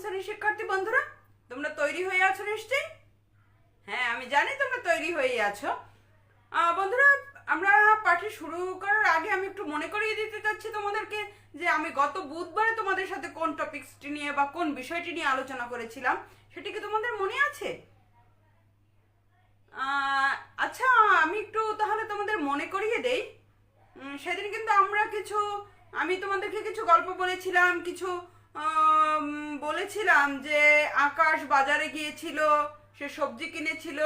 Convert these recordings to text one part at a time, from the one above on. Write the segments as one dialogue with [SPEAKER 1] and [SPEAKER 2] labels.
[SPEAKER 1] শ্রেণির শিক্ষার্থী বন্ধুরা, তোমরা তৈরি হয়ে আছো নিশ্চয়ই? হ্যাঁ আমি জানি তোমরা তৈরি হয়ে আছো। বন্ধুরা, আমরা পাঠে শুরু করার আগে আমি একটু মনে করিয়ে দিতে চাচ্ছি তোমাদেরকে যে আমি গত বুধবারে তোমাদের সাথে কোন টপিকসটি নিয়ে বা কোন বিষয়টি নিয়ে আলোচনা করেছিলাম, সেটি কি তোমাদের মনে আছে? আচ্ছা আমি একটু তাহলে তোমাদের মনে করিয়ে দেই। সেদিন কিন্তু আমরা কিছু, আমি তোমাদেরকে কিছু গল্প বলেছিলাম, কিছু বলেছিলাম যে আকাশ বাজারে গিয়েছিল, সে সবজি কিনেছিল,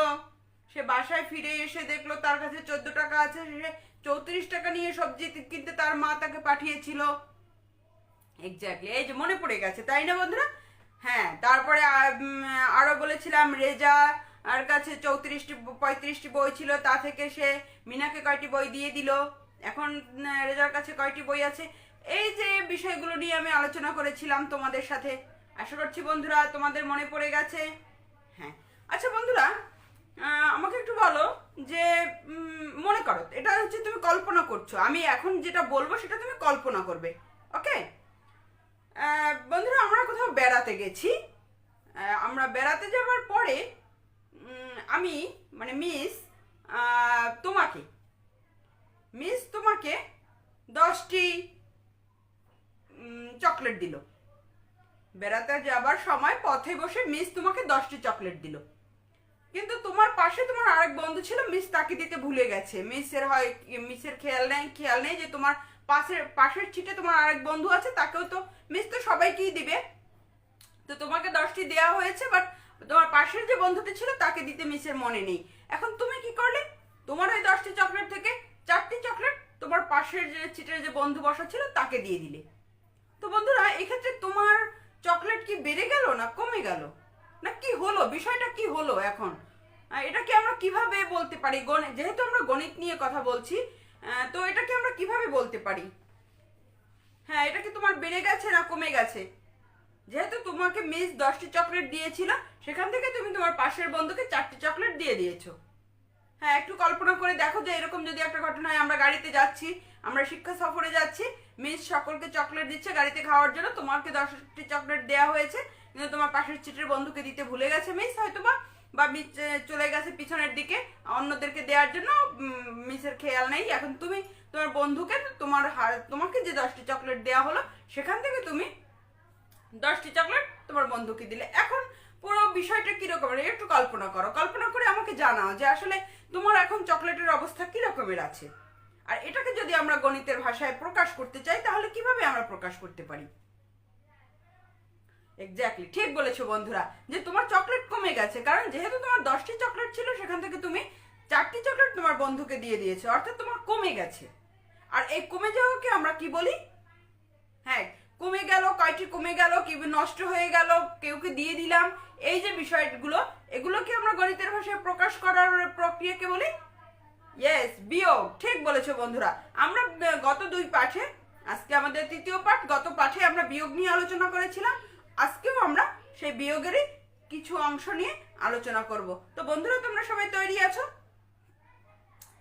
[SPEAKER 1] সে বাসায় ফিরে এসে দেখল তার কাছে চোদ্দ টাকা আছে, সে চৌত্রিশ টাকা নিয়ে সবজি কিনতে তার মা তাকে পাঠিয়েছিল। এক্স্যাক্টলি এই যে মনে পড়ে গেছে, তাই না বন্ধুরা? হ্যাঁ তারপরে আরও বলেছিলাম, রেজা আর কাছে চৌত্রিশটি, পঁয়ত্রিশটি বই ছিল, তা থেকে সে মিনাকে কয়টি বই দিয়ে দিল? এখন রেজার কাছে কয়টি বই আছে? এই যে বিষয়গুলো নিয়ে আমি আলোচনা করেছিলাম তোমাদের সাথে, আশা করছি বন্ধুরা তোমাদের মনে পড়ে গেছে। হ্যাঁ। আচ্ছা বন্ধুরা আমাকে একটু বলো যে মনে করো, এটা হচ্ছে তুমি কল্পনা করছ। আমি এখন যেটা বলব সেটা তুমি কল্পনা করবে ওকে বন্ধুরা, আমরা কোথাও বেড়াতে গেছি। আমরা বেড়াতে যাবার পরে আমি মানে মিস তোমাকে মিস তোমাকে দশটি চকলেট দিল। বেড়াতে যাবার সময় পথে বসে মিস তোমাকে দশটি চকলেট দিল। কিন্তু তোমার পাশে তোমার আরেক বন্ধু ছিল, মিস তাকে দিতে ভুলে গেছে। মিসের হয়, মিসের খেয়াল নেই খেয়াল নেই যে তোমার পাশের পাশের ছিটে তোমার আরেক বন্ধু আছে, তাকেও তো মিস তো সবাইকেই দিবে। তো তোমাকে দশটি দেওয়া হয়েছে বাট তোমার পাশের যে বন্ধুটি ছিল, তাকে দিতে মিসের মনে নেই। এখন তুমি কি করলে? তোমার ওই দশটি চকলেট থেকে চারটি চকলেট তোমার পাশের যে চিটের যে বন্ধু বসা ছিল, তাকে দিয়ে দিলে। তো বন্ধুরা, এক্ষেত্রে তোমার চকলেট কি বেড়ে গেল না কমে গেল? না কি হলো? বিষয়টা কি হলো এখন? এটাকে আমরা কীভাবে বলতে পারি? যেহেতু আমরা গণিত নিয়ে কথা বলছি তো এটাকে আমরা কীভাবে বলতে পারি? হ্যাঁ এটা কি তোমার বেড়ে গেছে না কমে গেছে? যেহেতু তোমাকে মিস দশটি চকলেট দিয়েছিল, সেখান থেকে তুমি তোমার পাশের বন্ধুকে চারটি চকলেট দিয়ে দিয়েছ। হ্যাঁ একটু কল্পনা করে দেখো যে এরকম যদি একটা ঘটনা হয় আমরা গাড়িতে যাচ্ছি, আমরা শিক্ষা সফরে যাচ্ছি মিস সকলকে চকলেট দিচ্ছে, গাড়িতে খাওয়ার জন্য। তোমাকে দশটি চকলেট দেওয়া হয়েছে, কিন্তু তোমার পাশের সিটের বন্ধুকে দিতে ভুলে গেছে মিস হয়তো বা বা মিস চলে গেছে পিছনের দিকে, অন্যদেরকে দেওয়ার জন্য মিসের খেয়াল নেই। এখন তুমি তোমার বন্ধুকে, তোমার তোমাকে যে দশটি চকলেট দেওয়া হলো, সেখান থেকে তুমি দশটি চকলেট তোমার বন্ধুকে দিলে। এখন পুরো বিষয়টা কীরকম? একটু কল্পনা করো। কল্পনা করে আমাকে জানাও যে আসলে তোমার এখন চকলেটের অবস্থা কি রকমের আছে? আর এটাকে যদি আমরা গণিতের ভাষায় প্রকাশ করতে চাই, তাহলে কীভাবে আমরা প্রকাশ করতে পারি? এক্স্যাক্টলি ঠিক বলেছ বন্ধুরা, যে তোমার চকলেট কমে গেছে, কারণ যেহেতু তোমার দশটি চকলেট ছিল, সেখান থেকে তুমি চারটি চকলেট তোমার বন্ধুকে দিয়ে দিয়েছ, অর্থাৎ তোমার কমে গেছে। আর এই কমে যাওয়াকে আমরা কি বলি? হ্যাঁ কমে গেল, কয়টি কমে গেল, কি নষ্ট হয়ে গেল, কেউকে দিয়ে দিলাম, এই যে বিষয়গুলো, এগুলোকে আমরা গণিতের ভাষায় প্রকাশ করার প্রক্রিয়াকে বলি ইয়েস বিয়োগ, ঠিক বলেছ বন্ধুরা। আমরা গত দুই পাঠে, আজকে আমাদের তৃতীয় পাঠ, গত পাঠে আমরা বিয়োগ নিয়ে আলোচনা করেছিলাম। আজকেও আমরা সেই বিয়োগেরই কিছু অংশ নিয়ে আলোচনা করব। তো বন্ধুরা, তোমরা সবাই তৈরি আছো?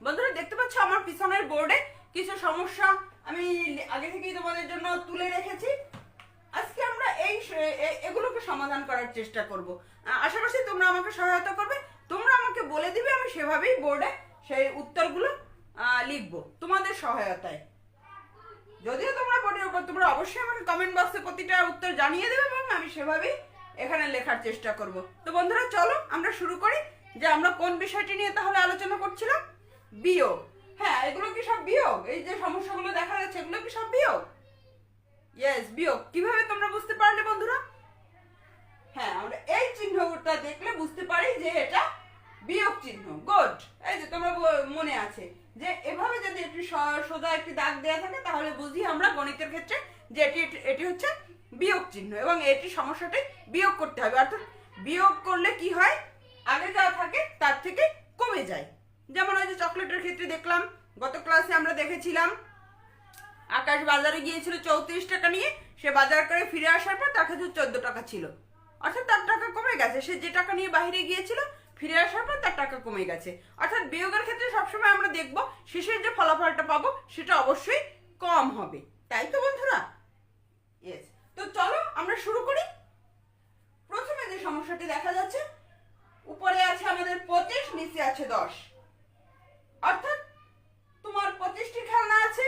[SPEAKER 1] বন্ধুরা, দেখতে পাচ্ছ আমার পিছনের বোর্ডে কিছু সমস্যা আমি আগে থেকেই তোমাদের জন্য তুলে রেখেছি। আজকে আমরা এই এগুলোকে সমাধান করার চেষ্টা করব। আশা করছি তোমরা আমাকে সহায়তা করবে। তোমরা আমাকে বলে দিবে, আমি সেভাবেই বোর্ডে সেই উত্তরগুলো লিখব। তোমাদের সহায়তায়। যদিও তোমরা বোর্ডের উপর তোমরা অবশ্যই আমাকে কমেন্ট বক্সে প্রতিটা উত্তর জানিয়ে দেবে এবং আমি সেভাবেই এখানে লেখার চেষ্টা করব। তো বন্ধুরা, চলো আমরা শুরু করি। যে আমরা কোন বিষয়টি নিয়ে তাহলে আলোচনা করছিলাম? বিয়োগ। হ্যাঁ এগুলো কি সব বিয়োগ? এই যে সমস্যাগুলো দেখা যাচ্ছে, এগুলো কি সব বিয়োগ? ইয়েস বিয়োগ। কীভাবে তোমরা বুঝতে পারলে বন্ধুরা? হ্যাঁ আমরা এই চিহ্নটা দেখলে বুঝতে পারি যে এটা বিয়োগ চিহ্ন গুড এই যে তোমরা মনে আছে যে এভাবে যদি একটি সোজা একটি দাগ দেওয়া থাকে, তাহলে বুঝি আমরা গণিতের ক্ষেত্রে যে এটি এটি হচ্ছে বিয়োগ চিহ্ন এবং এটি সমস্যাটি বিয়োগ করতে হবে। অর্থাৎ বিয়োগ করলে কি হয়? আগে যা থাকে, তার থেকে কমে যায়। যেমন ওই যে চকলেটের ক্ষেত্রে দেখলাম, গত ক্লাসে আমরা দেখেছিলাম, আকাশ বাজারে গিয়েছিল চৌত্রিশ টাকা নিয়ে, সে বাজার করে ফিরে আসার পর তার কাছে চোদ্দ টাকা ছিল। অর্থাৎ তার টাকা কমে গেছে। সে যে টাকা নিয়ে বাইরে গিয়েছিল ফিরে আসার পর তার টাকা কমে গেছে। অর্থাৎ বিয়োগের ক্ষেত্রে সবসময় আমরা দেখব, শেষের যে ফলাফলটা পাবো, সেটা অবশ্যই কম হবে। তাই তো বন্ধুরা? ইয়েস তো চলো আমরা শুরু করি। প্রথমে যে সমস্যাটি দেখা যাচ্ছে, উপরে আছে আমাদের পঁচিশ, নিচে আছে দশ। অর্থাৎ তোমার পঁচিশটি খেলনা আছে,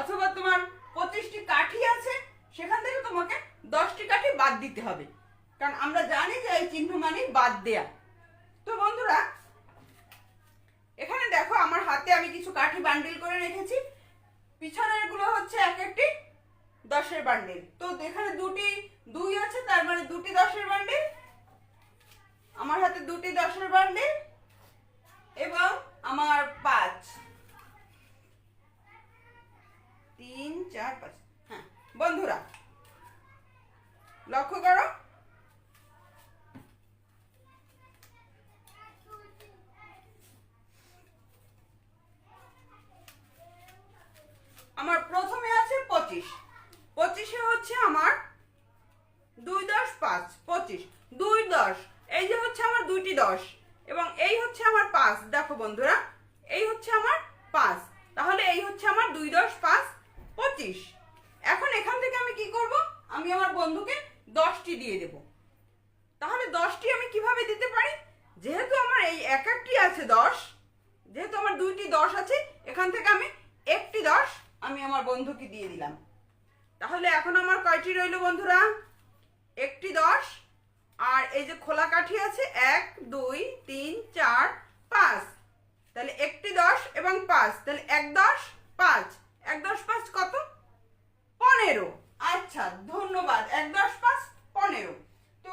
[SPEAKER 1] অথবা তোমার পঁচিশটি কাঠি আছে, সেখান থেকে তোমাকে দশটি কাঠি বাদ দিতে হবে। কারণ আমরা জানি যে এই চিহ্ন মানে বাদ দেয়া। আমি কিছু কাঠি বান্ডিল করে রেখেছি। পিছনেরগুলো হচ্ছে এক একটি দশের বান্ডিল তো এখানে দুটি দুই আছে, তার মানে দুটি দশের বান্ডিল আমার হাতে দুটি দশের বান্ডিল এবং আমার পাঁচ। তিন, চার, পাঁচ। হ্যাঁ বন্ধুরা, লক্ষ্য করো। আমার প্রথমে আছে পঁচিশ। পঁচিশে হচ্ছে আমার দুই দশ পাঁচ, পঁচিশ। দুই দশ, এই যে হচ্ছে আমার দুইটি দশ। এবং এই হচ্ছে আমার পাঁচ, দেখো বন্ধুরা, এই হচ্ছে আমার পাঁচ। তাহলে এই হচ্ছে আমার দুই দশ পাঁচ, পঁচিশ। এখন এখান থেকে আমি কি করব? আমি আমার বন্ধুকে দশটি দিয়ে দেব। তাহলে দশটি আমি কীভাবে দিতে পারি? যেহেতু আমার এই এক একটি আছে দশ, যেহেতু আমার দুইটি দশ আছে, এখান থেকে আমি একটি দশ আমি আমার বন্ধুকে দিয়ে দিলাম। তাহলে এখন আমার কয়টি রইল বন্ধুরা? একটি দশ আর এই যে খোলা কাঠি আছে এক দুই তিন চার পাঁচ। তাহলে একটি দশ এবং পাঁচ। তাহলে এক দশ পাঁচ। এক দশ পাঁচ কত? পনেরো। আচ্ছা ধন্যবাদ। এক দশ পাঁচ পনেরো। তো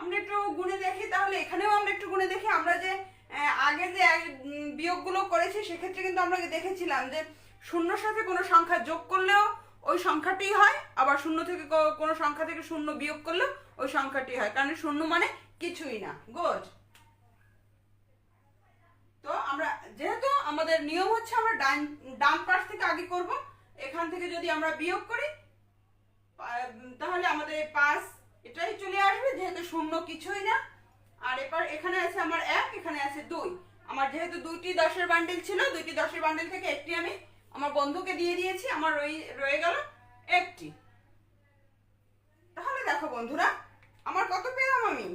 [SPEAKER 1] আমরা একটু গুণে দেখি তাহলে এখানেও আমরা একটু গুণে দেখি। আমরা যে আগে যে বিয়োগগুলো করেছি সেক্ষেত্রে কিন্তু আমরা দেখেছিলাম যে শূন্যর সাথে কোনো সংখ্যা যোগ করলেও ওই সংখ্যাটি হয়, আবার শূন্য থেকে কোনো সংখ্যা থেকে শূন্য বিয়োগ করলেও ওই সংখ্যাটি হয়, কারণ শূন্য মানে কিছুই না। গোজ তো আমরা, যেহেতু আমাদের নিয়ম হচ্ছে আমরা ডান ডান পাশ থেকে আগে করব, এখান থেকে যদি আমরা বিয়োগ করি তাহলে আমাদের পাঁচ এটাই চলে আসবে, যেহেতু শূন্য কিছুই না। আর এবার এখানে আছে আমার এক, এখানে আছে দুই। আমার যেহেতু দুইটি দশের বান্ডিল ছিল, দুইটি দশের বান্ডিল থেকে একটি আমি আমার বন্ধুকে দিয়ে দিয়েছি, আমার রয়ে গেল একটি। তাহলে দেখো বন্ধুরা, আমার কত পেলাম আমি?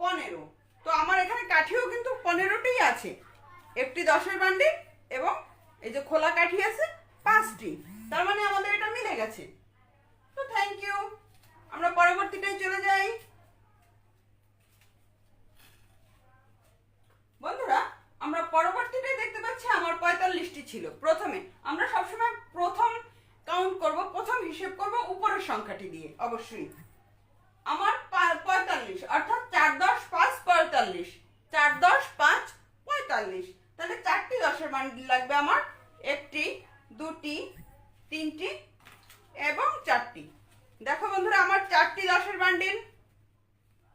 [SPEAKER 1] পনেরো। তো আমার এখানে কাঠিও কিন্তু পনেরোটিই আছে। একটি দশের বান্ডিল এবং এই যে খোলা কাঠি আছে, পাঁচটি। তার মানে আমাদের এটা মিলে গেছে। তো থ্যাংক ইউ আমরা পরবর্তীটাই চলে যাই বন্ধুরা আমরা পাচ্ছি আমার পঁয়তাল্লিশটি ছিল। প্রথমে আমরা সবসময় প্রথম কাউন্ট করব, প্রথম হিসেব করব উপরের সংখ্যাটি দিয়ে, অবশ্যই। আমার পঁয়তাল্লিশ, অর্থাৎ চার দশ পাঁচ পঁয়তাল্লিশ, চার দশ পাঁচ পঁয়তাল্লিশ। তাহলে চারটি দশের বান্ডিল লাগবে আমার, একটি, দুটি, তিনটি এবং চারটি। দেখো বন্ধুরা, আমার চারটি দশের বান্ডিল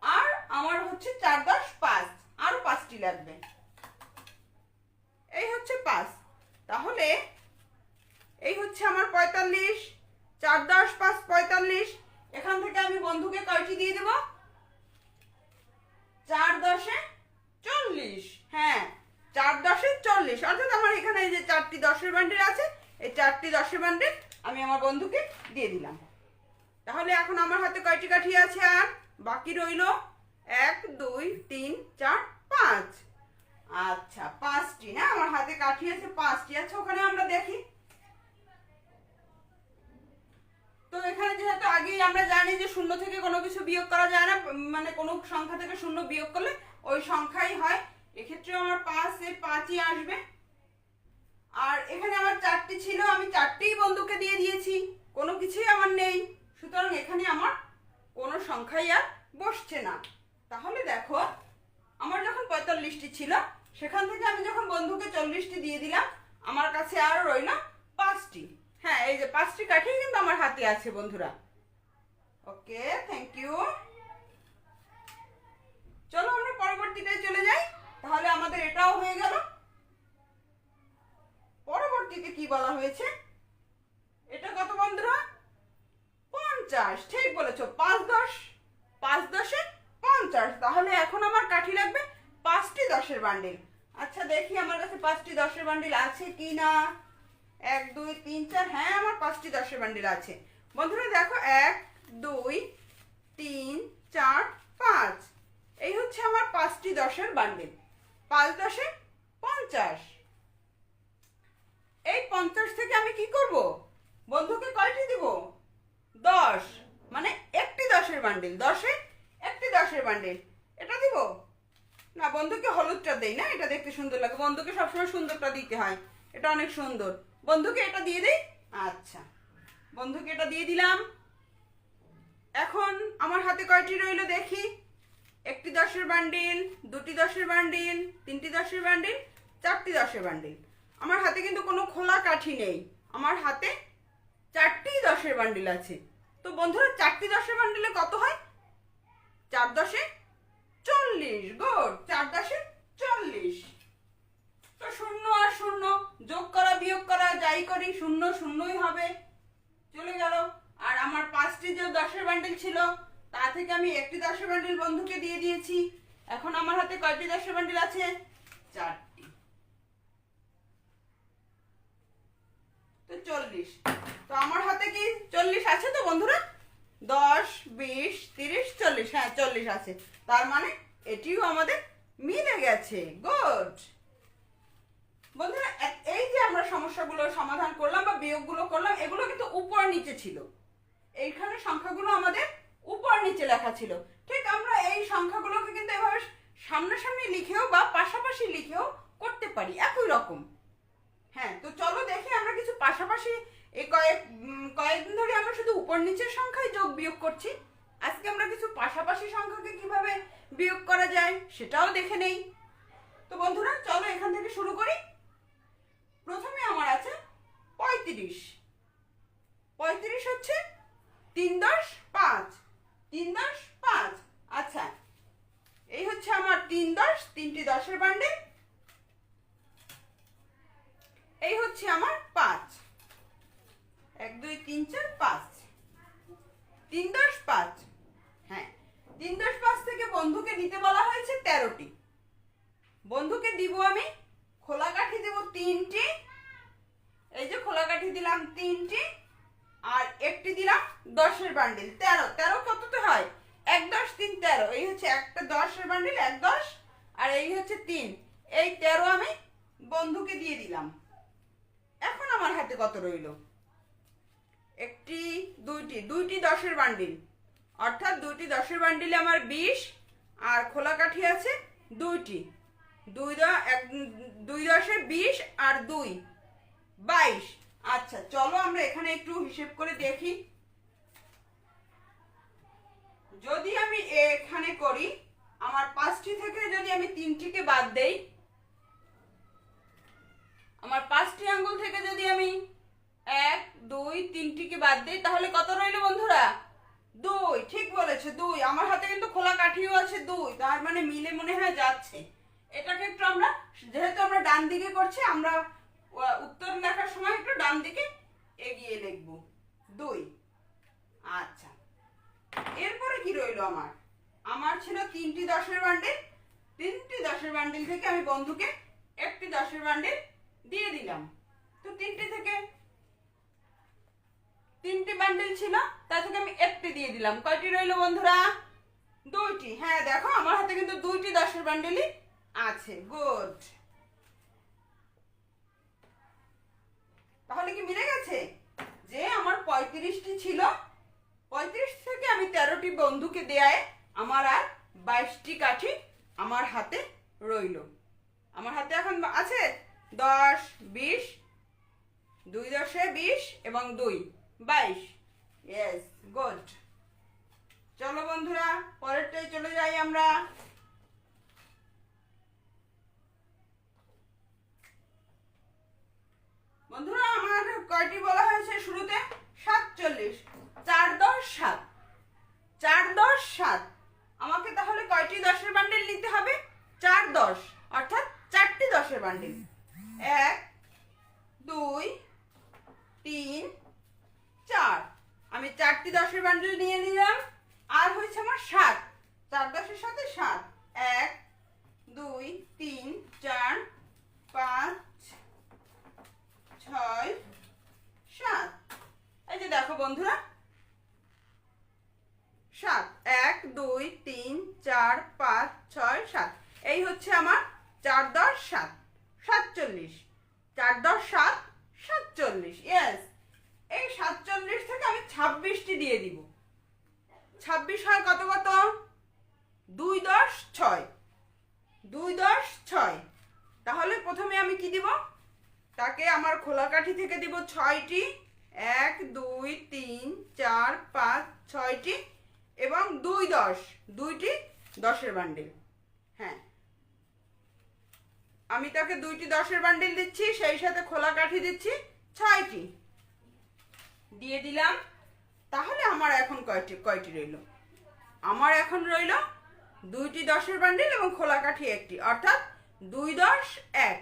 [SPEAKER 1] আর আমার হচ্ছে চার দশ পাঁচ, আরও পাঁচটি লাগবে। হচ্ছে পাঁচ তাহলে এই হচ্ছে আমার পঁয়তাল্লিশ, চার দশ পাঁচ পঁয়তাল্লিশ। এখান থেকে আমি বন্ধুকে কয়টি দিয়ে দেব? চার দশে চল্লিশ। হ্যাঁ চার দশে চল্লিশ। অর্থাৎ আমার এখানে যে চারটি দশের বান্ডিল আছে, এই চারটি দশের বান্ডিল আমি আমার বন্ধুকে দিয়ে দিলাম। তাহলে এখন আমার হাতে কয়টি কাঠি আছে আর? বাকি রইল এক, দুই, তিন, চার, পাঁচ। আচ্ছা পাঁচটি না? আমার হাতে কাঠি আছে, পাঁচটি। আচ্ছা ওখানে আমরা দেখি। তো এখানে যেহেতু আগেই আমরা জানি যে শূন্য থেকে কোনো কিছু বিয়োগ করা যায় না মানে কোনো সংখ্যা থেকে শূন্য বিয়োগ করলে ওই সংখ্যাই হয়। এক্ষেত্রে আমার পাঁচ, এই পাঁচই আসবে। আর এখানে আমার চারটি ছিল, আমি চারটেই বন্ধুকে দিয়ে দিয়েছি। কোনো কিছুই আমার নেই। সুতরাং এখানে আমার কোনো সংখ্যাই আর বসছে না। তাহলে দেখো, আমার যখন পঁয়তাল্লিশটি ছিল সেখান থেকে আমি যখন বন্ধুকে চল্লিশটি দিয়ে দিলাম, আমার কাছে আর রইল পাঁচটি। হ্যাঁ এই যে পাঁচটি কাঠি কিন্তু আমার হাতে আছে, বন্ধুরা। ওকে থ্যাংক ইউ চলো আমরা পরবর্তীটায় চলে যাই। তাহলে আমাদের এটাও হয়ে গেল। পরবর্তীতে কি বলা হয়েছে? এটা কত বন্ধুরা? পঞ্চাশ। ঠিক বলেছ, পাঁচ দশ, পাঁচ দশে পঞ্চাশ। তাহলে এখন আমার কাঠি লাগবে পাঁচটি দশের বান্ডিল। আচ্ছা দেখি আমার কাছে পাঁচটি দশের বান্ডিল আছে কি না এক, দুই, তিন, চার হ্যাঁ আমার পাঁচটি দশের বান্ডিল আছে। বন্ধুরা, দেখো, এক, দুই, তিন, চার, পাঁচ। এই হচ্ছে আমার পাঁচটি দশের বান্ডিল। পাঁচ দশে পঞ্চাশ। এই পঞ্চাশ থেকে আমি কি করব? বন্ধুকে কয়টি দিব? দশ। মানে একটি দশের বান্ডিল। দশে একটি দশের বান্ডিল। এটা দিব? না, বন্ধুকে হলুদটা দেই, না? এটা দেখতে সুন্দর লাগে। বন্ধুকে সবসময় সুন্দরটা দিতে হয়। এটা অনেক সুন্দর। বন্ধুকে এটা দিয়ে দিই? আচ্ছা। বন্ধুকে এটা দিয়ে দিলাম। এখন আমার হাতে কয়টি রইল দেখি? একটি দশের বান্ডিল, দুটি দশের বান্ডিল, তিনটি দশের বান্ডিল, চারটি দশের বান্ডিল। আমার হাতে কিন্তু কোনো খোলা কাঠি নেই। আমার হাতে চারটি দশের বান্ডিল আছে। তো বন্ধুরা, চারটি দশের বান্ডিলে কত হয়? চার দশে চল্লিশ, গুড, চার দশে চল্লিশ। তো শূন্য আর শূন্য, যোগ করা, বিয়োগ করা, যাই করি, শূন্য শূন্যই হবে। চলে গেল। আর আমার পাঁচটি যে দশের বান্ডিল ছিল, তা থেকে আমি একটি দশের বান্ডিল বন্ধুকে দিয়ে দিয়েছি। এখন আমার হাতে কয়টি দশের বান্ডিল আছে? চারটি। তো চল্লিশ। তো আমার হাতে কি চল্লিশ আছে তো বন্ধুরা? দশ, বিশ, তিরিশ, চল্লিশ হ্যাঁ চল্লিশ আছে। তার মানে এটিও আমাদের মিলে গেছে। গুড বন্ধুরা এই যে আমরা সমস্যাগুলো সমাধান করলাম বা বিয়োগগুলো করলাম, এগুলো কিন্তু উপর নিচে ছিল। এইখানে সংখ্যাগুলো আমাদের উপর নিচে লেখা ছিল। ঠিক আমরা এই সংখ্যাগুলোকে কিন্তু এভাবে সামনাসামনি লিখেও বা পাশাপাশি লিখেও করতে পারি, একই রকম। হ্যাঁ তো চলো দেখি আমরা কিছু পাশাপাশি কয়েক আমরা শুধু উপর নিচের সংখ্যায় যোগ বিয়োগ করছি। আজকে আমরা কিছু পাশাপাশি সংখ্যাকে কীভাবে বিয়োগ করা যায় সেটাও দেখে নেই। তো বন্ধুরা, চলো এখান থেকে শুরু করি। প্রথমে আমার আছে পঁয়ত্রিশ। পঁয়ত্রিশ হচ্ছে তিন দশ পাঁচ। তিন দশ পাঁচ। আচ্ছা এই হচ্ছে আমার তিন দশ, তিনটি দশের বান্ডে এই হচ্ছে আমার পাঁচ। এক, দুই, তিন, চার, পাঁচ। তিন দশ পাঁচ। হ্যাঁ তিন দশ পাঁচ থেকে বন্ধুকে দিতে বলা হয়েছে তেরোটি। বন্ধুকে দিব আমি খোলা কাঠি দেব তিনটি। এই যে খোলা কাঠি দিলাম তিনটি, আর একটি দিলাম দশের বান্ডিল। তেরো তেরো কততে হয়? এক দশ, তিন, তেরো। এই হচ্ছে একটা দশের বান্ডিল, এক দশ, আর এই হচ্ছে তিন। এই তেরো আমি বন্ধুকে দিয়ে দিলাম। এখন আমার হাতে কত রইল? একটি, দুইটি দুইটি দশের বান্ডিল। অর্থাৎ দুইটি দশের বান্ডিলে আমার বিশ, আর খোলা কাঠি আছে দুইটি। দুই এক, দুই দশে বিশ আর দুই। বাইশ। আচ্ছা চলো আমরা এখানে একটু হিসেব করে দেখি। যদি আমি এখানে করি, আমার পাঁচটি থেকে যদি আমি তিনটিকে বাদ দেই, আমার পাঁচটি আঙ্গুল থেকে যদি আমি এক, দুই, তিনটিকে বাদ দিই তাহলে কত রইল বন্ধুরা? দুই, ঠিক বলেছে, দুই। আমার হাতে কিন্তু খোলা কাঠিও আছে, দুই। তার মানে মিলে মনে হয় যাচ্ছে। এটাকে একটু আমরা, যেহেতু আমরা ডান দিকে করছি, আমরা উত্তর লেখার সময় একটু ডান দিকে এগিয়ে লিখব। দুই। আচ্ছা। এরপরে কি রইল আমার? আমার ছিল তিনটি দশের বান্ডিল। তিনটি দশের বান্ডিল থেকে আমি বন্ধুকে একটি দশের বান্ডিল দিয়ে দিলাম। তো তিনটি থেকে তিনটি বান্ডিল ছিল তা থেকে আমি একটি দিয়ে দিলাম। কয়টি রইল বন্ধুরা? দুইটি। হ্যাঁ দেখো, আমার হাতে কিন্তু দুইটি দশের বান্ডিলই আছে। গুড তাহলে কি মিলে গেছে? যে আমার পঁয়ত্রিশটি ছিল, পঁয়ত্রিশ থেকে আমি তেরোটি বন্ধুকে দেয়ায় আমার আর বাইশটি কাঠি আমার হাতে রইল। আমার হাতে এখন আছে দশ, বিশ, দুই দশে বিশ এবং দুই। বাইশ। ইয়েস গুড চলো বন্ধুরা পরেরটাই চলে যাই আমরা। বন্ধুরা আমার কয়টি বলা হয়েছে শুরুতে? সাতচল্লিশ। চার দশ সাত। চার দশ সাত। আমাকে তাহলে কয়টি দশের বান্ডিল নিতে হবে? চার দশ। অর্থাৎ চারটি দশের বান্ডিল এক দুই তিন চার। আমি চারটি দশের বান্ডিল নিয়ে নিলাম। আর হয়েছে আমার সাত। চার দশের সাথে সাত। এক, দুই, তিন, চার, পাঁচ, ছয়, সাত। এই যে দেখো বন্ধুরা। সাত। এক, দুই, তিন, চার, পাঁচ, ছয়, সাত। এই হচ্ছে আমার চার দশ সাত। সাতচল্লিশ। চার দশ সাত, সাতচল্লিশ। ইয়েস এই সাতচল্লিশ থেকে আমি ছাব্বিশটি দিয়ে দিব। ছাব্বিশ হয় কত কত? দুই দশ ছয়। দুই দশ ছয়। তাহলে প্রথমে আমি কি দিব? তাকে আমার খোলা কাঠি থেকে দিব ছয়টি। এক, দুই, তিন, চার, পাঁচ, ছয়টি এবং দুই দশ। দুইটি দশের বান্ডিল। হ্যাঁ। আমি তাকে দুইটি দশের বান্ডিল দিচ্ছি, সেই সাথে খোলা কাঠি দিচ্ছি, ছয়টি। দিয়ে দিলাম। তাহলে আমার এখন কয়টি কয়টি রইল? আমার এখন রইল দুইটি দশের বান্ডিল এবং খোলা কাঠি একটি। অর্থাৎ দুই দশ এক,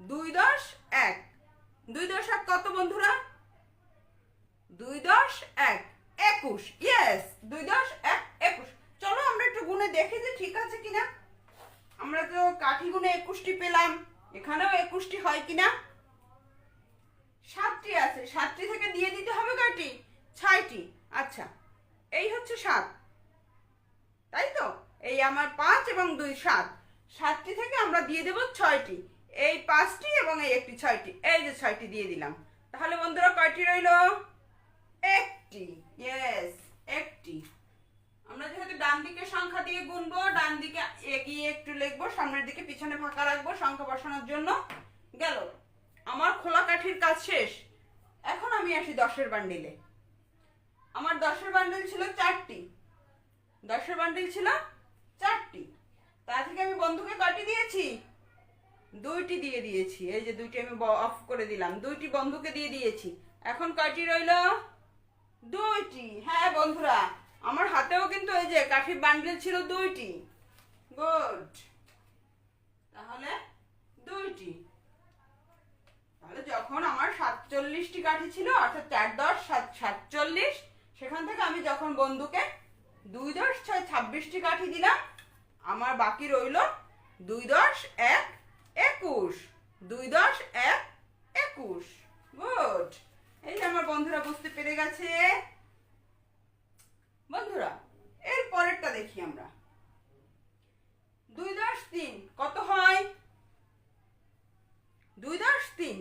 [SPEAKER 1] দুই দশ এক। দুই দশ এক কত বন্ধুরা? দুই দশ এক, একুশ। ইয়েস দুই দশ এক, একুশ। চলো আমরা একটু গুনে দেখি যে ঠিক আছে কিনা। আমরা তো কাঠি গুনে একুশটি পেলাম। এখানেও একুশটি হয় কিনা? সাতটি আছে। সাতটি থেকে দিয়ে দিতে হবে কয়টি? ছয়টি। আচ্ছা এই হচ্ছে সাত। তাই তো? এই আমার পাঁচ এবং দুই সাত। সাতটি থেকে আমরা দিয়ে দেব ছয়টি। এই পাঁচটি এবং এই একটি ছয়টি। এই যে ছয়টি দিয়ে দিলাম। তাহলে বন্ধুরা কয়টি রইল? একটি। ইয়েস একটি। আমরা যেহেতু ডান দিকে সংখ্যা দিয়ে গুনবো, ডান দিকে এগিয়ে একটু লিখব, সামনের দিকে পিছনে ফাঁকা রাখব, সংখ্যা বসানোর জন্য গেল। আমার খোলা কাঠির কাজ শেষ। এখন আমি আসি দশের বান্ডিলে। আমার দশের বান্ডিল ছিল চারটি। দশের বান্ডিল ছিল চারটি। তা থেকে আমি বন্ধুকে কয়টি দিয়েছি? দুইটি দিয়ে দিয়েছি। এই যে দুইটি আমি অফ করে দিলাম। দুইটি বন্ধুকে দিয়ে দিয়েছি। এখন কয়টি রইল? দুইটি। হ্যাঁ বন্ধুরা, আমার হাতেও কিন্তু এই যে কাঠির বান্ডিল ছিল দুইটি। গুড। তাহলে দুইটি। যখন আমার সাতচল্লিশটি কাঠি ছিল, অর্থাৎ চার দশ, সাত, সাতচল্লিশ, সেখান থেকে আমি যখন বন্ধুকে দুই দশ, ছয়, ছাব্বিশটি কাঠি দিলাম, আমার বাকি রইল দুই দশ, এক, একুশ, দুই দশ, এক, একুশ। গুড। এই যে আমার বন্ধুরা বুঝতে পেরে গেছে। বন্ধুরা, এর পরেরটা দেখি আমরা। দুই দশ তিন, কত হয় দুই দশ তিন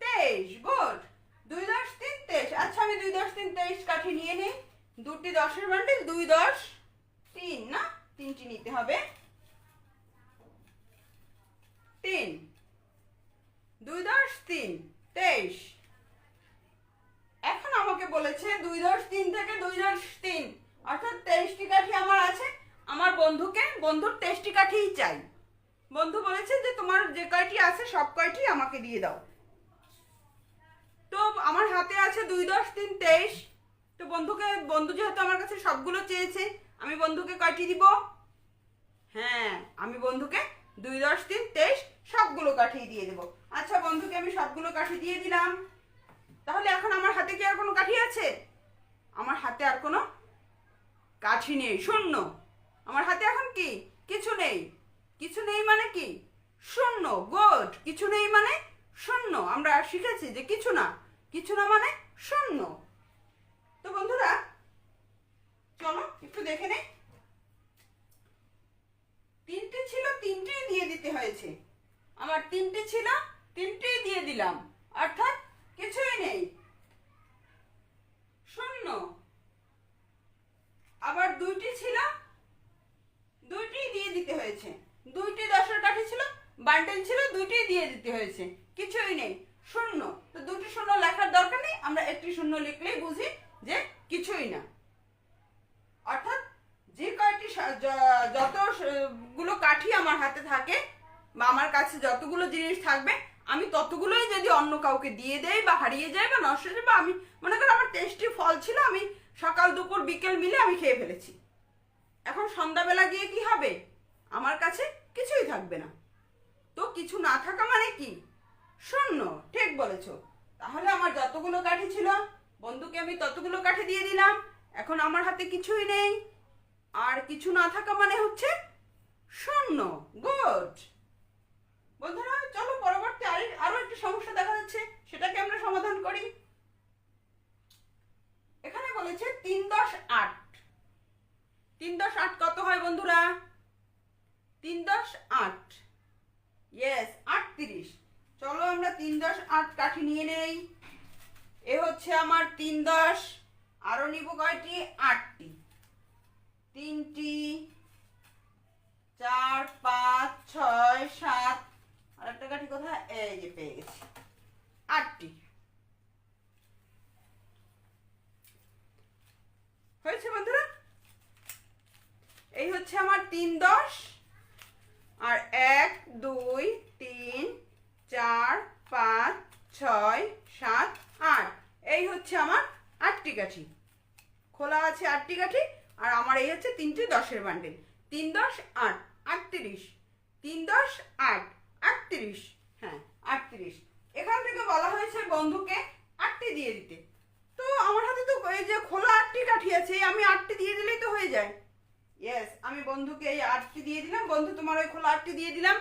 [SPEAKER 1] তেইশ গুড দুই দশ তিন তেইশ আচ্ছা আমি দুই দশ তিন তেইশ কাঠি নিয়ে নিই দুটি দশের বান্ডিল দুই দশ, তিন, না? তিনটি নিতে হবে। তিন। দুই দশ, তিন। তেইশ। এখন আমাকে বলেছে দুই দশ, তিন থেকে দুই দশ, তিন। অর্থাৎ তেইশটি কাঠি আমার আছে। আমার বন্ধুকে, বন্ধুর তেইশটি কাঠিই চাই। বন্ধু বলেছে যে, তোমার যে কয়টি আছে, সব কয়টি আমাকে দিয়ে দাও। তো আমার হাতে আছে দুই দশ, তিন, তেইশ। তো বন্ধুকে, বন্ধু যেহেতু আমার কাছে সবগুলো চেয়েছে, আমি বন্ধুকে কয়টি দিব? হ্যাঁ আমি বন্ধুকে দুই, দশ, তিন, তেইশ সবগুলো কাঠিয়ে দিয়ে দেবো। আচ্ছা বন্ধুকে, আমি সবগুলো কাঠি দিয়ে দিলাম। তাহলে এখন আমার হাতে কি আর কোনো কাঠি আছে? আমার হাতে আর কোনো কাঠি নেই, শূন্য। আমার হাতে এখন কি? কিছু নেই। কিছু নেই মানে কি? শূন্য, গোড। কিছু নেই মানে শূন্য। আমরা শিখেছি যে কিছু না কিছু না মানে শূন্য। তো বন্ধুরা, চলো একটু দেখে নেই। তিনটে ছিল, তিনটেই দিয়ে দিতে হয়েছে। আমার তিনটে ছিল, তিনটেই দিয়ে দিলাম। অর্থাৎ কিছুই নেই। শূন্য। আবার দুইটি ছিল দুইটি দিয়ে দিতে হয়েছে। দুইটি দশের কাঠি ছিল, বান্ডেল ছিল দুইটি দিয়ে দিতে হয়েছে। কিছুই নেই। শূন্য। তো দুটি শূন্য লেখার দরকার নেই, আমরা একটি শূন্য লিখলেই বুঝি যে কিছুই না। অর্থাৎ যে কয়টি সা- যতগুলো কাঠি আমার হাতে থাকে বা আমার কাছে যতগুলো জিনিস থাকবে, আমি ততগুলোই যদি অন্য কাউকে দিয়ে দেই বা হারিয়ে যায় বা নষ্ট হয়ে বা আমি মনে করো আমার টেস্টি ফল ছিল, আমি সকাল, দুপুর, বিকেল মিলে আমি খেয়ে ফেলেছি। এখন সন্ধ্যাবেলা গিয়ে কি হবে? আমার কাছে কিছুই থাকবে না। তো কিছু না থাকা মানে কি? শূন্য, ঠিক বলেছ। তাহলে আমার যতগুলো কাঠি ছিল বন্ধুকে আমি ততগুলো কাঠি দিয়ে দিলাম। এখন আমার হাতে কিছুই নেই। আর কিছু না থাকা মানে হচ্ছে শূন্য গুড বন্ধুরা, চলো পরবর্তী আরও আরও একটি সমস্যা দেখা যাচ্ছে, সেটাকে আমরা সমাধান করি। এখানে বলেছে তিন দশ আট। তিন দশ আট কত হয় বন্ধুরা? তিন দশ আট। ইয়েস আটত্রিশ। চলো আমরা তিন দশ আট কাঠি নিয়ে নেই। এ হচ্ছে আমার তিন দশ আরও নিব কয়টি? আটটি। তিনটি, চার, পাঁচ, ছয়, সাত, আর একটা কাঠি কোথায়? এই যে পেয়ে গেছি। আটটি। হয়েছে বন্ধুরা? এই হচ্ছে আমার তিন দশ, আর এক, দুই, তিন, চার, পাঁচ, ছয়, সাত আট এই হচ্ছে আমার আটটি কাঠি। খোলা আছে আটটি কাঠি আর আমার এই হচ্ছে তিনটি দশের বান্ডেল তিন দশ আট, আটত্রিশ। তিন দশ আট, আটত্রিশ। হ্যাঁ আটত্রিশ। এখান থেকে বলা হয়েছে বন্ধুকে আটটি দিয়ে দিতে। তো আমার হাতে তো এই যে খোলা আটটি কাঠি আছে, আমি আটটি দিয়ে দিলেই তো হয়ে যায়। ইয়েস আমি বন্ধুকে এই আটটি দিয়ে দিলাম। বন্ধু, তোমার ওই খোলা আটটি দিয়ে দিলাম।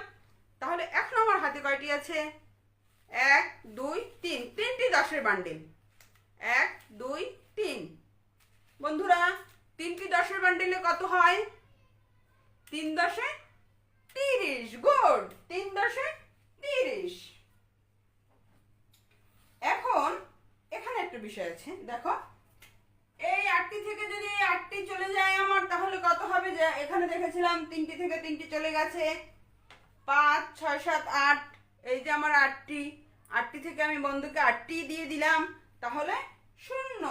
[SPEAKER 1] তাহলে এখন আমার হাতে কয়টি আছে? এক, দুই, তিন। তিনটি দশের বান্ডেল। এক, দুই, তিন। বন্ধুরা, তিনটি দশের বান্ডেলে কত হয়? তিন দশে তিরিশ। গুড। তিন দশে তিরিশ। এখন এখানে একটা বিষয় আছে। দেখো, এই আটটি থেকে যদি এই আটটি চলে যায় আমার, তাহলে কত হবে? যে এখানে দেখেছিলাম তিনটি থেকে তিনটি চলে গেছে। পাঁচ, ছয়, সাত, আট। এই যে আমার আটটি। আটটি থেকে আমি বন্ধুকে আটটি দিয়ে দিলাম, তাহলে শূন্য।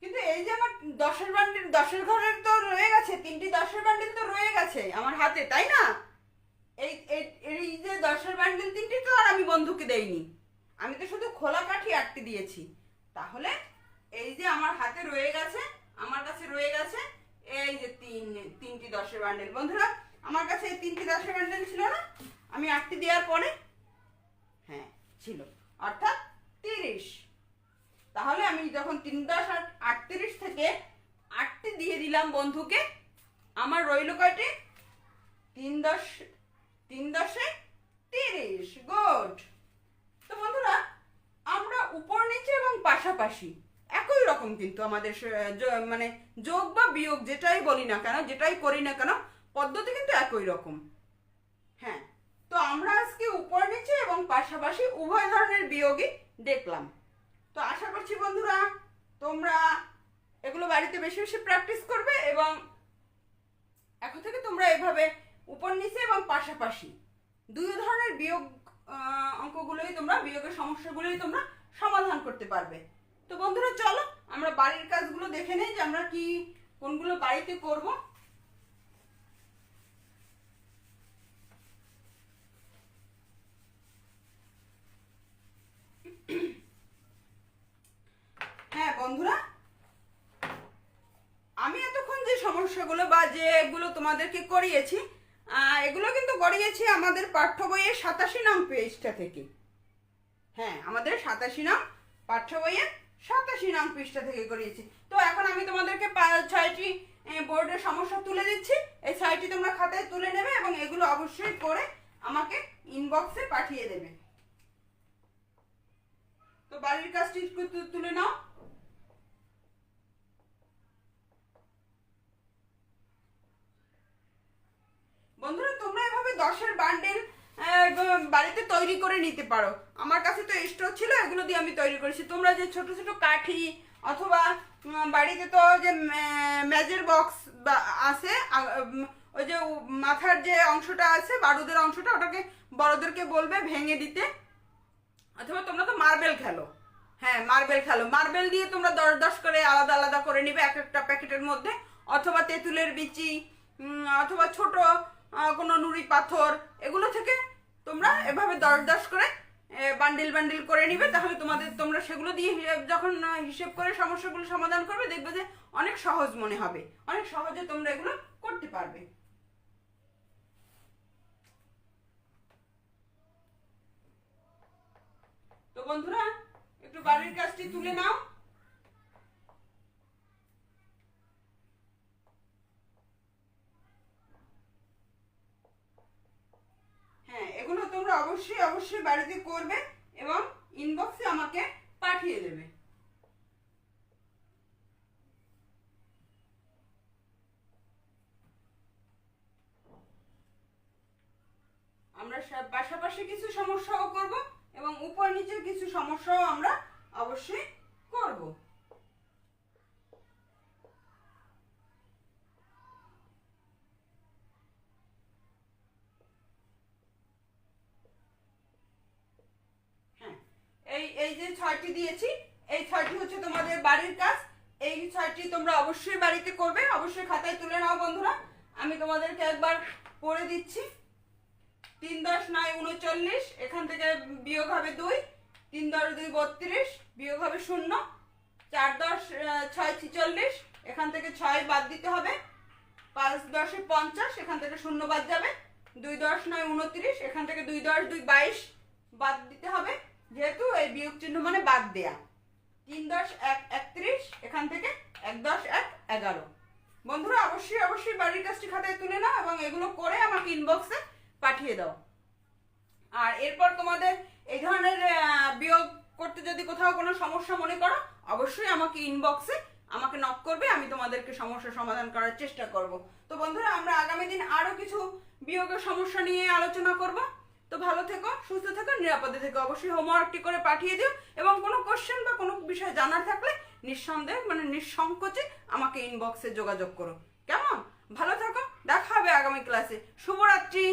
[SPEAKER 1] কিন্তু এই যে আমার দশের বান্ডিল দশের ঘরের তো রয়ে গেছে, তিনটি দশের বান্ডিল তো রয়ে গেছে আমার হাতে, তাই না? এই, এই- যে দশের বান্ডিল তিনটি তো আর আমি বন্ধুকে দেইনি। আমি তো শুধু খোলা কাঠি আটটি দিয়েছি। তাহলে এই যে আমার হাতে রয়ে গেছে, আমার কাছে রয়ে গেছে, এই যে তিন, তিনটি দশের বান্ডেল। বন্ধুরা আমার কাছে তিনটি দশের বান্ডেল ছিল না, আমি আটটি দেওয়ার পরে হ্যাঁ ছিল। অর্থাৎ তিরিশ। তাহলে আমি যখন তিন দশ আট, আটত্রিশ থেকে আটটি দিয়ে দিলাম বন্ধুকে, আমার রইল কয়টি? তিন দশ, তিন দশে তিরিশ। গুড তো বন্ধুরা, আমরা উপর নিচে এবং পাশাপাশি একই রকম কিন্তু আমাদের মানে যোগ বা বিয়োগ যেটাই বলি না কেন, যেটাই করি না কেন পদ্ধতি কিন্তু একই রকম। হ্যাঁ তো আমরা আজকে উপর নিচে এবং পাশাপাশি উভয় ধরনের বিয়োগই দেখলাম। তো আশা করছি বন্ধুরা, তোমরা এগুলো বাড়িতে বেশি বেশি প্র্যাকটিস করবে এবং এখন থেকে তোমরা এভাবে উপর নিচে এবং পাশাপাশি দুই ধরনের বিয়োগ অঙ্কগুলোই তোমরা, বিয়োগের সমস্যাগুলোই তোমরা সমাধান করতে পারবে। তো বন্ধুরা, চলো আমরা বাড়ির কাজগুলো দেখে নেই যে আমরা কি, কোনগুলো বাড়িতে করব। হ্যাঁ বন্ধুরা, আমি এতক্ষণ যে সমস্যাগুলো বা যেগুলো তোমাদেরকে করিয়েছি এগুলো কিন্তু করিয়েছি আমাদের পাঠ্য বইয়ের সাতাশি নং পেজটা থেকে। হ্যাঁ আমাদের সাতাশি নং পাঠ্য বইয়ের সাতাশি নং পৃষ্ঠা থেকে করিয়েছি। তো এখন আমি তোমাদেরকে ছয়টি বোর্ডের সমস্যা তুলে দিচ্ছি। এই ছয়টি তোমরা খাতায় তুলে নেবে এবং এগুলো অবশ্যই করে আমাকে ইনবক্সে পাঠিয়ে দেবে। তো বাড়ির কাজটি তুলে নাও। বন্ধুরা, তোমরা এভাবে দশের বান্ডেল বাড়িতে তৈরি করে নিতে পারো। আমার কাছে তো স্টোর ছিল, এগুলো দিয়ে আমি তৈরি করেছি। তোমরা যে ছোট ছোট কাঠি অথবা বাড়িতে তো যে ম্যাজের বক্স আছে ওই যে মাথার যে অংশটা আছে, বারুদের অংশটা, ওটাকে বড়দেরকে বলবে ভেঙে দিতে। অথবা তোমরা তো মার্বেল খেলো। হ্যাঁ মার্বেল খেলো। মার্বেল দিয়ে তোমরা দশ দশ করে আলাদা আলাদা করে নিবে এক একটা প্যাকেটের মধ্যে। অথবা তেঁতুলের বিচি অথবা ছোট কোনো নুড়ি পাথর, এগুলো থেকে তোমরা এভাবে দশ দশ করে বান্ডিল বান্ডিল করে নিবে। তাহলে তোমাদের, তোমরা সেগুলো দিয়ে যখন হিসেব করে সমস্যাগুলো সমাধান করবে, দেখবে যে অনেক সহজ মনে হবে। অনেক সহজে তোমরা এগুলো করতে পারবে। তো বন্ধুরা, একটু বাড়ির কাজটি তুলে নাও। হ্যাঁ এগুলো তোমরা অবশ্যই অবশ্যই বাড়িতে করবে এবং ইনবক্সে আমাকে পাঠিয়ে দেবে। আমরা পাশাপাশি কিছু সমস্যাও করব। এবং উপর নিচের কিছু সমস্যাও আমরা অবশ্যই করব। হ্যাঁ এই এই যে ছয়টি দিয়েছি, এই ছয়টি হচ্ছে তোমাদের বাড়ির কাজ, এই ছয়টি তোমরা অবশ্যই বাড়িতে করবে, অবশ্যই খাতায় তুলে নাও বন্ধুরা। আমি তোমাদেরকে একবার পড়ে দিচ্ছি। তিন দশ নয় উনচল্লিশ, এখান থেকে বিয়োগ হবে দুই, তিন দশ দুই বত্রিশ, বিয়োগ হবে শূন্য, চার দশ ছয় ছিচল্লিশ, এখান থেকে ছয় বাদ দিতে হবে, পাঁচ দশে পঞ্চাশ, এখান থেকে শূন্য বাদ যাবে, দুই দশ নয় উনত্রিশ, এখান থেকে দুই দশ দুই বাইশ বাদ দিতে হবে, যেহেতু এই বিয়োগ চিহ্ন মানে বাদ দেয়া। তিন দশ এক একত্রিশ, এখান থেকে এক দশ এক এগারো। বন্ধুরা, অবশ্যই অবশ্যই বাড়ির কাজটি খাতায় তুলে নাও এবং এগুলো করে আমাকে ইনবক্সে পাঠিয়ে দাও। আর এরপর তোমাদের এই ধরনের বিয়োগ করতে যদি কোথাও কোনো সমস্যা মনে করো, অবশ্যই আমাকে ইনবক্সে আমাকে নক করবে, আমি তোমাদেরকে সমস্যার সমাধান করার চেষ্টা করব। তো বন্ধুরা, আমরা আগামী দিন আরও কিছু বিয়োগের সমস্যা নিয়ে আলোচনা করব। তো ভালো থেকো, সুস্থ থেকো, নিরাপদে থেকো। অবশ্যই হোমওয়ার্কটি করে পাঠিয়ে দিও এবং কোনো কোশ্চেন বা কোনো বিষয় জানার থাকলে নিঃসন্দেহে মানে নিঃসংকোচে আমাকে ইনবক্সে যোগাযোগ করো। কেমন? ভালো থাকো, দেখা হবে আগামী ক্লাসে শুভরাত্রি!